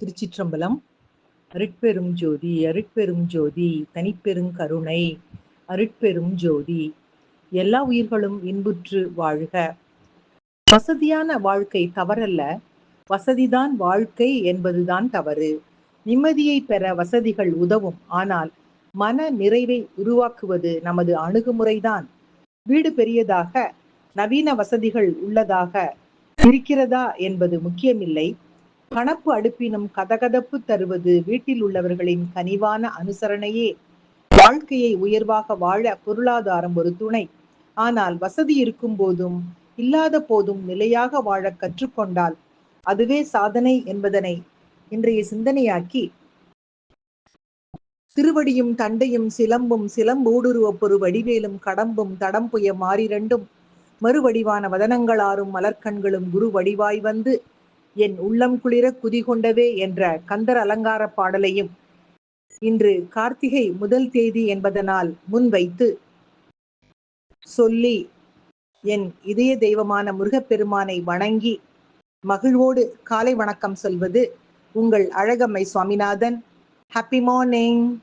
திருச்சிற்றம்பலம். அருட்பெரும் ஜோதி அருட்பெரும் ஜோதி தனிப்பெரும் கருணை அருட்பெரும் ஜோதி. எல்லா உயிர்களும் இன்புற்று வாழ்க. வசதியான வாழ்க்கை தவறல்ல. வசதிதான் வாழ்க்கை என்பதுதான் தவறு. நிம்மதியை பெற வசதிகள் உதவும். ஆனால் மன நிறைவை உருவாக்குவது நமது அணுகுமுறைதான். வீடு பெரியதாக நவீன வசதிகள் உள்ளதாக இருக்கிறதா என்பது முக்கியமில்லை. கணப்பு அடுப்பினும் கதகதப்பு தருவது வீட்டில் உள்ளவர்களின் கனிவான அனுசரணையே. வாழ்க்கையை உயர்வாக வாழ பொருளாதாரம் ஒரு துணை. ஆனால் வசதி இருக்கும் போதும் இல்லாத போதும் நிலையாக வாழ கற்றுக்கொண்டால் அதுவே சாதனை என்பதனை இன்றைய சிந்தனையாக்கி. திருவடியும் தண்டையும் சிலம்பும் சிலம்பூடுருவ பொரு வடிவேலும் கடம்பும் தடம்புய மாறிரண்டும். மறுவடிவான வதனங்களாரும் மலர்கண்களும் குரு வடிவாய் வந்து என் உள்ளம் குளிர குதிகொண்டவே என்ற கந்தர் அலங்கார பாடலையும் இன்று கார்த்திகை முதல் தேதி என்பதனால் முன்வைத்து சொல்லி என் இதய தெய்வமான முருகப்பெருமானை வணங்கி மகிழ்வோடு காலை வணக்கம் சொல்வது உங்கள் அழகம்மை சுவாமிநாதன். Happy morning